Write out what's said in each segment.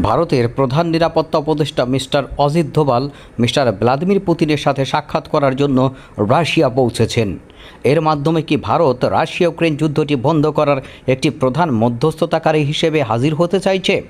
ভারতের প্রধান নিরাপত্তা উপদেষ্টা mister Ajit Doval, mister Vladimir পুতিনের সাথে সাক্ষাৎ করার জন্য রাশিয়া পৌঁছেছেন। এর মাধ্যমে কি ভারত রাশিয়া ইউক্রেন যুদ্ধটি বন্ধ করার একটি প্রধান মধ্যস্থতাকারী হিসেবে হাজির হতে চাইছে?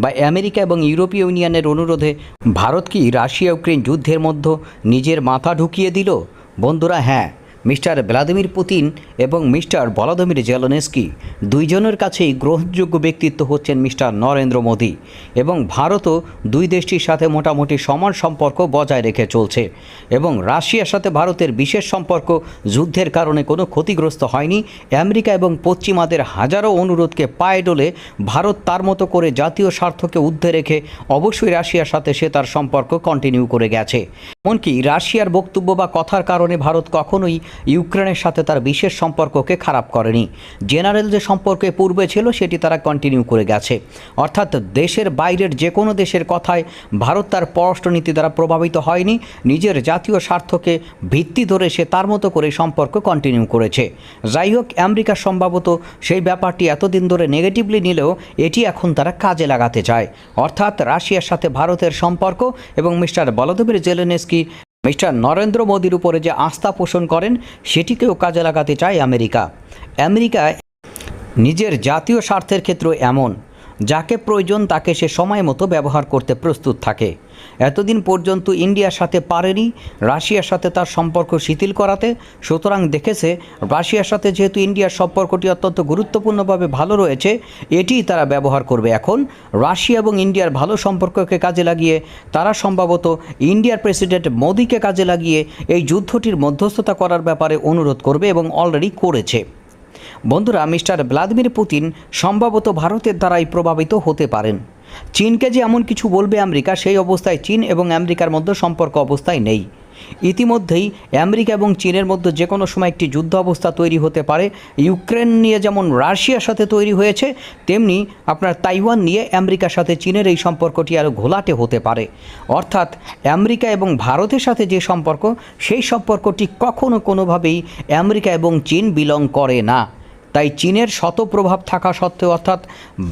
বা আমেরিকা এবং ইউরোপীয় ইউনিয়নের অনুরোধে ভারত কি রাশিয়া ইউক্রেন যুদ্ধের মধ্যে নিজের মাথা ঢুকিয়ে দিল? বন্ধুরা হ্যাঁ মিস্টার ভ্লাদিমির পুতিন এবং মিস্টার ভলাদিমির জেলনেস্কি দুইজনের কাছেই গ্রহণযোগ্য ব্যক্তিত্ব হচ্ছেন মিস্টার নরেন্দ্র মোদী এবং ভারতও দুই দেশটির সাথে মোটামুটি সমান সম্পর্ক বজায় রেখে চলছে এবং রাশিয়ার সাথে ভারতের বিশেষ সম্পর্ক যুদ্ধের কারণে কোনো ক্ষতিগ্রস্ত হয়নি। আমেরিকা এবং পশ্চিমাদের হাজারো অনুরোধকে পায়ে ডলে ভারত তার মতো করে জাতীয় স্বার্থকে ঊর্ধ্বে রেখে অবশ্যই রাশিয়ার সাথে সে তার সম্পর্ক কন্টিনিউ করে গেছে। এমনকি রাশিয়ার বক্তব্য বা কথার কারণে ভারত কখনোই ইউক্রেনের সাথে তার বিশেষ সম্পর্ককে খারাপ করেনি। জেনারেল যে সম্পর্কে পূর্বে ছিল, সেটি তারা কন্টিনিউ করে গেছে। অর্থাৎ দেশের বাইরের যে কোনো দেশের কথায় ভারত তার পররাষ্ট্রনীতি দ্বারা প্রভাবিত হয়নি, নিজের জাতীয় স্বার্থকে ভিত্তি ধরে সে তার মতো করে সম্পর্ক কন্টিনিউ করেছে। যাই হোক, আমেরিকা সম্ভবত সেই ব্যাপারটি এতদিন ধরে নেগেটিভলি নিলেও এটি এখন তারা কাজে লাগাতে চায়। অর্থাৎ রাশিয়ার সাথে ভারতের সম্পর্ক এবং mister Volodymyr Zelensky mister Narendra মোদীর উপরে যে আস্থা পোষণ করেন, সেটিকেও কাজে লাগাতে চায় আমেরিকা। আমেরিকা নিজের জাতীয় স্বার্থের ক্ষেত্র এমন। যাকে প্রয়োজন তাকে সে সময় মতো ব্যবহার করতে প্রস্তুত থাকে। এতদিন পর্যন্ত ইন্ডিয়ার সাথে পারেনি, রাশিয়ার সাথে তার সম্পর্ক শিথিল করাতে। সুতরাং দেখেছে, রাশিয়ার সাথে যেহেতু ইন্ডিয়ার সম্পর্কটি অত্যন্ত গুরুত্বপূর্ণভাবে ভালো রয়েছে, এটিই তারা ব্যবহার করবে। এখন রাশিয়া এবং ইন্ডিয়ার ভালো সম্পর্ককে কাজে লাগিয়ে, তারা সম্ভবত ইন্ডিয়ার প্রেসিডেন্ট মোদীকে কাজে লাগিয়ে এই যুদ্ধটির মধ্যস্থতা করার ব্যাপারে অনুরোধ করবে এবং অলরেডি করেছে। বন্ধুরা, মিস্টার ভ্লাদিমির পুতিন সম্ভবত ভারতের দ্বারাই প্রভাবিত হতে পারেন। চীনকে যে এমন কিছু বলবে আমেরিকা, সেই অবস্থায় চীন এবং আমেরিকার মধ্যে সম্পর্ক অবস্থায় নেই। ইতিমধ্যেই আমেরিকা এবং চীনের মধ্যে যে কোনো সময় একটি যুদ্ধ অবস্থা তৈরি হতে পারে। ইউক্রেন নিয়ে যেমন রাশিয়ার সাথে তৈরি হয়েছে, তেমনি আপনার তাইওয়ান নিয়ে আমেরিকার সাথে চীনের এই সম্পর্কটি আরও ঘোলাটে হতে পারে। অর্থাৎ আমেরিকা এবং ভারতের সাথে যে সম্পর্ক, সেই সম্পর্কটি কখনো কোনোভাবেই আমেরিকা এবং চীন বিলং করে না। তাই চীনের শত প্রভাব থাকা সত্ত্বেও, অর্থাৎ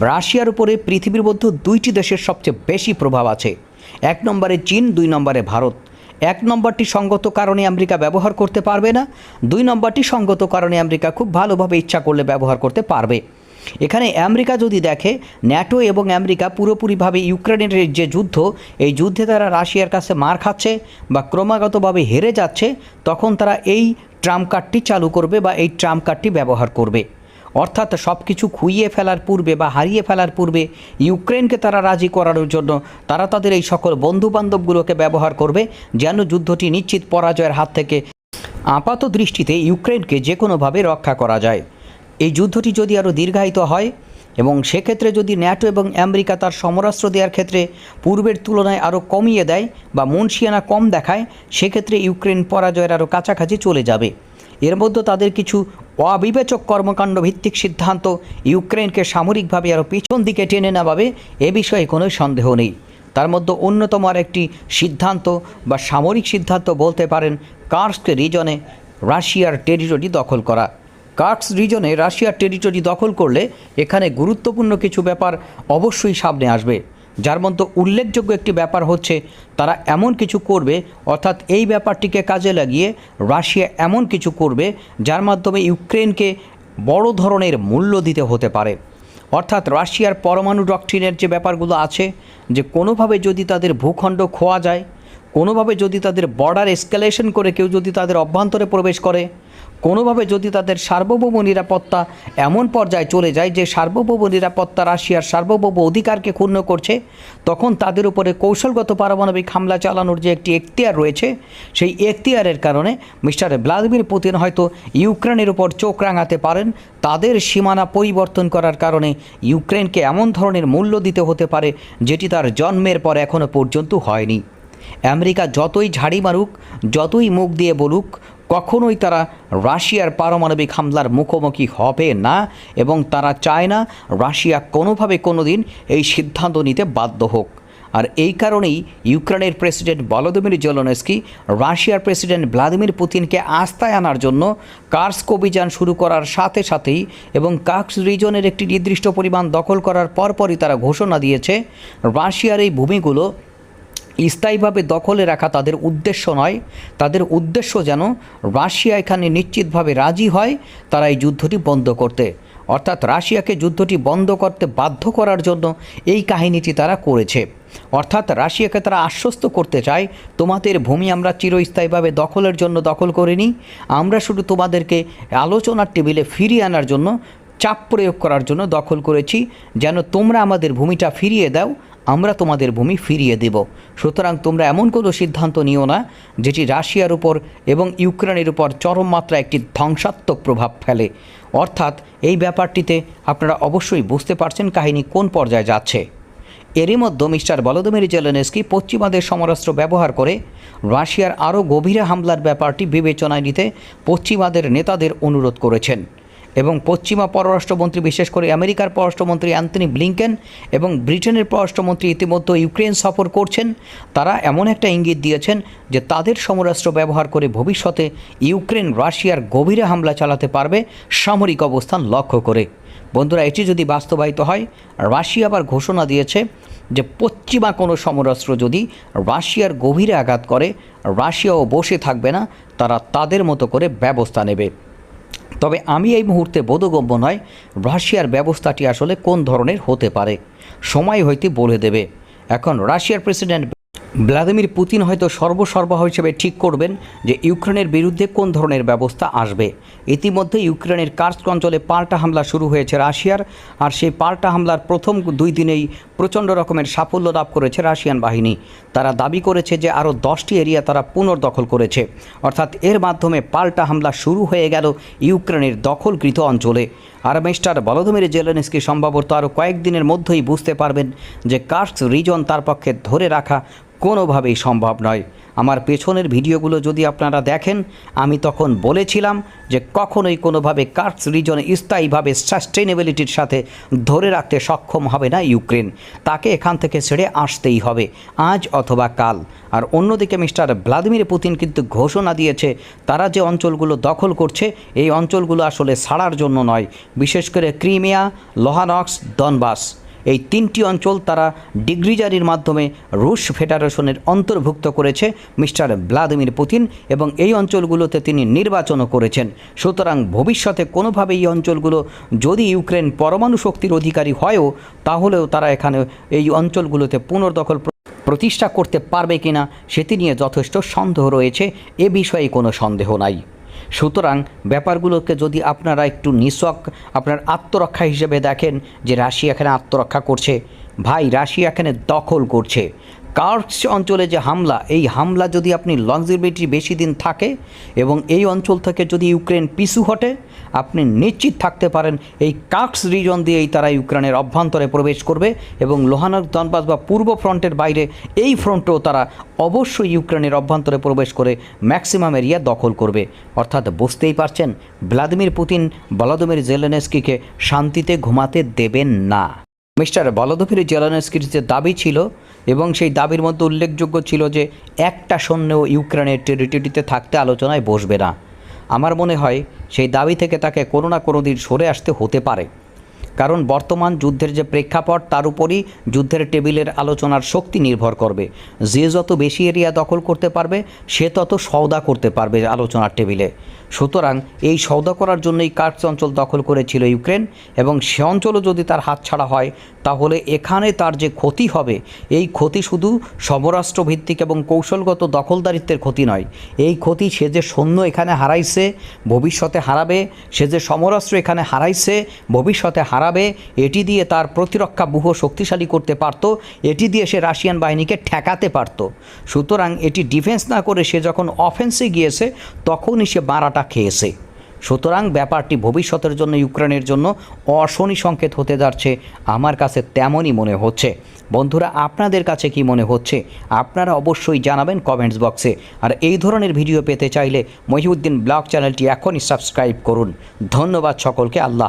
রাশিয়ার উপরে পৃথিবীর মধ্যে দুইটি দেশের সবচেয়ে বেশি প্রভাব আছে। এক নম্বরে চীন, দুই নম্বরে ভারত। এক নম্বরটি সঙ্গত কারণে আমেরিকা ব্যবহার করতে পারবে না, দুই নম্বরটি সঙ্গত কারণে আমেরিকা খুব ভালোভাবে ইচ্ছা করলে ব্যবহার করতে পারবে। এখানে আমেরিকা যদি দেখে, ন্যাটো এবং আমেরিকা পুরোপুরিভাবে ইউক্রেনের যে যুদ্ধ, এই যুদ্ধে তারা রাশিয়ার কাছে মার খাচ্ছে বা ক্রমাগতভাবে হেরে যাচ্ছে, তখন তারা এই ট্রাম্প কার্ডটি চালু করবে বা এই ট্রাম্প কার্ডটি ব্যবহার করবে। অর্থাৎ সব কিছু খুইয়ে ফেলার পূর্বে বা হারিয়ে ফেলার পূর্বে ইউক্রেনকে তারা রাজি করানোর জন্য তারা তাদের এই সকল বন্ধুবান্ধবগুলোকে ব্যবহার করবে যেন যুদ্ধটি নিশ্চিত পরাজয়ের হাত থেকে আপাত দৃষ্টিতে ইউক্রেনকে যে কোনোভাবে রক্ষা করা যায়। এই যুদ্ধটি যদি আরও দীর্ঘায়িত হয় এবং সেক্ষেত্রে যদি ন্যাটো এবং আমেরিকা তার সমরাস্ত্র দেওয়ার ক্ষেত্রে পূর্বের তুলনায় আরও কমিয়ে দেয় বা মনসিয়ানা কম দেখায়, সেক্ষেত্রে ইউক্রেন পরাজয়ের আরও কাছাকাছি চলে যাবে। এর মধ্যে তাদের কিছু অবিবেচক কর্মকাণ্ড ভিত্তিক সিদ্ধান্ত ইউক্রেনকে সামরিকভাবে আরও পিছন দিকে টেনে নেওয়াবে এ বিষয়ে কোনো সন্দেহ নেই। তার মধ্যে অন্যতম আর একটি সিদ্ধান্ত বা সামরিক সিদ্ধান্ত বলতে পারেন কার্স্ক রিজনে রাশিয়ার টেরিটরি দখল করা। কার্কস রিজনে রাশিয়ার টেরিটরি দখল করলে এখানে গুরুত্বপূর্ণ কিছু ব্যাপার অবশ্যই সামনে আসবে। যার মধ্যে উল্লেখযোগ্য একটি ব্যাপার হচ্ছে, তারা এমন কিছু করবে, অর্থাৎ এই ব্যাপারটিকে কাজে লাগিয়ে রাশিয়া এমন কিছু করবে, যার মাধ্যমে ইউক্রেনকে বড় ধরনের মূল্য দিতে হতে পারে। অর্থাৎ রাশিয়ার পরমাণু ডকট্রিনের যে ব্যাপারগুলো আছে, যে কোনোভাবে যদি তাদের ভূখণ্ড খোয়া যায় কোনোভাবে যদি তাদের বর্ডার এসকালেশন করে, কেউ যদি তাদের অভ্যন্তরে প্রবেশ করে, কোনোভাবে যদি তাদের সার্বভৌম নিরাপত্তা এমন পর্যায়ে চলে যায় যে সার্বভৌম নিরাপত্তা রাশিয়ার সার্বভৌম অধিকারকে ক্ষুণ্ণ করছে, তখন তাদের উপরে কৌশলগত পারমাণবিক হামলা চালানোর যে একটি এখতিয়ার রয়েছে, সেই এখতিয়ারের কারণে মিস্টার ভ্লাদিমির পুতিন হয়তো ইউক্রেনের উপর চোখ রাঙাতে পারেন। তাদের সীমানা পরিবর্তন করার কারণে ইউক্রেনকে এমন ধরনের মূল্য দিতে হতে পারে, যেটি তার জন্মের পর এখনও পর্যন্ত হয়নি। আমেরিকা যতই ঝাড়ি মারুক, যতই মুখ দিয়ে বলুক, কখনোই তারা রাশিয়ার পারমাণবিক হামলার মুখোমুখি হবে না এবং তারা চায় না রাশিয়া কোনোভাবে কোনো দিন এই সিদ্ধান্ত নিতে বাধ্য হোক। আর এই কারণেই ইউক্রেনের প্রেসিডেন্ট ভলোদিমির জেলনস্কি রাশিয়ার প্রেসিডেন্ট ভ্লাদিমির পুতিনকে আস্থায় আনার জন্য কার্স্ক অভিযান শুরু করার সাথে সাথেই এবং কার্স রিজনের একটি নির্দিষ্ট পরিমাণ দখল করার পরপরই তারা ঘোষণা দিয়েছে, রাশিয়ার এই ভূমিগুলো স্থায়ীভাবে দখলে রাখা তাদের উদ্দেশ্য নয়। তাদের উদ্দেশ্য যেন রাশিয়া এখানে নিশ্চিতভাবে রাজি হয়, তারা এই যুদ্ধটি বন্ধ করতে। অর্থাৎ রাশিয়াকে যুদ্ধটি বন্ধ করতে বাধ্য করার জন্য এই কাহিনীটি তারা করেছে। অর্থাৎ রাশিয়াকে তারা আশ্বস্ত করতে চায়, তোমাদের ভূমি আমরা চিরস্থায়ীভাবে দখলের জন্য দখল করিনি, আমরা শুধু তোমাদেরকে আলোচনার টেবিলে ফিরিয়ে আনার জন্য চাপ প্রয়োগ করার জন্য দখল করেছি, যেন তোমরা আমাদের ভূমিটা ফিরিয়ে দাও আমরা তোমাদের ভূমি ফিরিয়ে দেব। সুতরাং তোমরা এমন কোনো সিদ্ধান্ত নিও না, যেটি রাশিয়ার উপর এবং ইউক্রেনের উপর চরম মাত্রা একটি ধ্বংসাত্মক প্রভাব ফেলে। অর্থাৎ এই ব্যাপারটিতে আপনারা অবশ্যই বুঝতে পারছেন কাহিনী কোন পর্যায়ে যাচ্ছে। এরই মধ্যে মিস্টার বলদমির জেলেনস্কি পশ্চিমাদের সমরাস্ত্র ব্যবহার করে রাশিয়ার আরও গভীরে হামলার ব্যাপারটি বিবেচনায় নিতে পশ্চিমাদের নেতাদের অনুরোধ করেছেন। এবং পশ্চিমা পররাষ্ট্রমন্ত্রী, বিশেষ করে আমেরিকার পররাষ্ট্রমন্ত্রী অ্যান্থনি ব্লিংকেন এবং ব্রিটেনের পররাষ্ট্রমন্ত্রী ইতিমধ্যে ইউক্রেন সফর করছেন, তারা এমন একটা ইঙ্গিত দিয়েছেন যে তাদের সমরাস্ত্র ব্যবহার করে ভবিষ্যতে ইউক্রেন রাশিয়ার গভীরে হামলা চালাতে পারবে সামরিক অবস্থান লক্ষ্য করে। বন্ধুরা, এটি যদি বাস্তবায়িত হয়, রাশিয়া আবার ঘোষণা দিয়েছে যে পশ্চিমা কোনো সমরাস্ত্র যদি রাশিয়ার গভীরে আঘাত করে, রাশিয়াও বসে থাকবে না, তারা তাদের মতো করে ব্যবস্থা নেবে। তবে আমি এই মুহূর্তে বোধগম্য নয়, রাশিয়ার ব্যবস্থাটি আসলে কোন ধরনের হতে পারে। সময় হইতে বলে দেবে। এখন রাশিয়ার প্রেসিডেন্ট ভ্লাদিমির পুতিন হয়তো সর্বসর্বাহ হিসেবে ঠিক করবেন যে ইউক্রেনের বিরুদ্ধে কোন ধরনের ব্যবস্থা আসবে। ইতিমধ্যে ইউক্রেনের কার্স্ক অঞ্চলে পাল্টা হামলা শুরু হয়েছে রাশিয়ার, আর সেই পাল্টা হামলার প্রথম দুই দিনেই প্রচণ্ড রকমের সাফল্য লাভ করেছে রাশিয়ান বাহিনী। তারা দাবি করেছে যে আরও দশটি এরিয়া তারা পুনর্দখল করেছে। অর্থাৎ এর মাধ্যমে পাল্টা হামলা শুরু হয়ে গেল ইউক্রেনের দখলকৃত অঞ্চলে। আর মিস্টার বলদমির জেলেনস্কি সম্ভবত আরও কয়েকদিনের মধ্যেই বুঝতে পারবেন যে কার্স রিজন তার পক্ষে ধরে রাখা কোনোভাবেই সম্ভব নয়। আমার পেছনের ভিডিওগুলো যদি আপনারা দেখেন, আমি তখন বলেছিলাম যে কখনোই কোনোভাবে কার্স রিজন স্থায়ীভাবে সাস্টেনেবিলিটির সাথে ধরে রাখতে সক্ষম হবে না ইউক্রেন। তাকে এখান থেকে ছেড়ে আসতেই হবে, আজ অথবা কাল। আর অন্যদিকে মিস্টার ভ্লাদিমির পুতিন কিন্তু ঘোষণা দিয়েছে, তারা যে অঞ্চলগুলো দখল করছে, এই অঞ্চলগুলো আসলে ছাড়ার জন্য নয়। বিশেষ করে ক্রিমিয়া, লোহানক্স, দনবাস। এই তিনটি অঞ্চল তারা ডিগ্রি জারির মাধ্যমে রুশ ফেডারেশনের অন্তর্ভুক্ত করেছে, মিস্টার ভ্লাদিমির পুতিন, এবং এই অঞ্চলগুলোতে তিনি নির্বাচনও করেছেন। সুতরাং ভবিষ্যতে কোনোভাবে এই অঞ্চলগুলো যদি ইউক্রেন পরমাণু শক্তির অধিকারী হয়ও, তাহলেও তারা এখানে এই অঞ্চলগুলোতে পুনর্দখল প্রতিষ্ঠা করতে পারবে কিনা, সেটি নিয়ে যথেষ্ট সন্দেহ রয়েছে। এ বিষয়ে কোনো সন্দেহ নাই। সুতরাং ব্যাপারগুলোকে যদি আপনারা একটু নিছক, আপনার আত্মরক্ষা হিসেবে দেখেন যে রাশিয়া এখানে আত্মরক্ষা করছে। ভাই, রাশিয়া এখানে দখল করছে। কার্স অঞ্চলে যে হামলা, এই হামলা যদি আপনি লংজিবিলিটি বেশি দিন থাকে এবং এই অঞ্চল থেকে যদি ইউক্রেন পিছু হটে, আপনি নিশ্চিত থাকতে পারেন এই কার্স রিজন দিয়েই তারা ইউক্রেনের অভ্যন্তরে প্রবেশ করবে এবং লোহানক দনবাস বা পূর্ব ফ্রন্টের বাইরে এই ফ্রন্টেও তারা অবশ্যই ইউক্রেনের অভ্যন্তরে প্রবেশ করে ম্যাক্সিমাম এরিয়া দখল করবে। অর্থাৎ বুঝতেই পারছেন, ভ্লাদিমির পুতিন, ভলাদিমির জেলেনেস্কিকে শান্তিতে ঘুমাতে দেবেন না। মিস্টার বলদফির জেলানস্কির যে দাবি ছিল এবং সেই দাবির মধ্যে উল্লেখযোগ্য ছিল যে একটা সৈন্যও ইউক্রেনের টেরিটরিতে থাকতে আলোচনায় বসবে না। আমার মনে হয় সেই দাবি থেকে তাকে কোনো না কোনো দিন সরে আসতে হতে পারে। কারণ বর্তমান যুদ্ধের যে প্রেক্ষাপট, তার উপরই যুদ্ধের টেবিলের আলোচনার শক্তি নির্ভর করবে। যে যত বেশি এরিয়া দখল করতে পারবে, সে তত সওদা করতে পারবে আলোচনার টেবিলে। সুতরাং এই সওদা করার জন্যই কার্স অঞ্চল দখল করেছিল ইউক্রেন এবং সে অঞ্চলও যদি তার হাতছাড়া হয়, তাহলে এখানে তার যে ক্ষতি হবে, এই ক্ষতি শুধু সমরাষ্ট্রভিত্তিক এবং কৌশলগত দখলদারিত্বের ক্ষতি নয়। এই ক্ষতি সে যে সৈন্য এখানে হারাইছে, ভবিষ্যতে হারাবে, সে যে সমরাষ্ট্র এখানে হারাইছে, ভবিষ্যতে হারাবে এটি দিয়ে তার প্রতিরক্ষা ব্যূহ শক্তিশালী করতে পারত, এটি দিয়ে সে রাশিয়ান বাহিনীকে ঠেকাতে পারত। সুতরাং এটি ডিফেন্স না করে সে যখন অফেন্সে গিয়েছে, তখনই সে বাড়াটা খেয়েছে। সুতরাং ব্যাপারটি ভবিষ্যতের জন্য, ইউক্রেনের জন্য অশনি সংকেত হতে যাচ্ছে, আমার কাছে তেমনই মনে হচ্ছে। বন্ধুরা, আপনাদের কাছে কি মনে হচ্ছে? আপনারা অবশ্যই জানাবেন কমেন্টস বক্সে আর এই ধরনের ভিডিও পেতে চাইলে মহিউদ্দিন ব্লগ চ্যানেলটি এখনই সাবস্ক্রাইব করুন। ধন্যবাদ সকলকে, আল্লাহ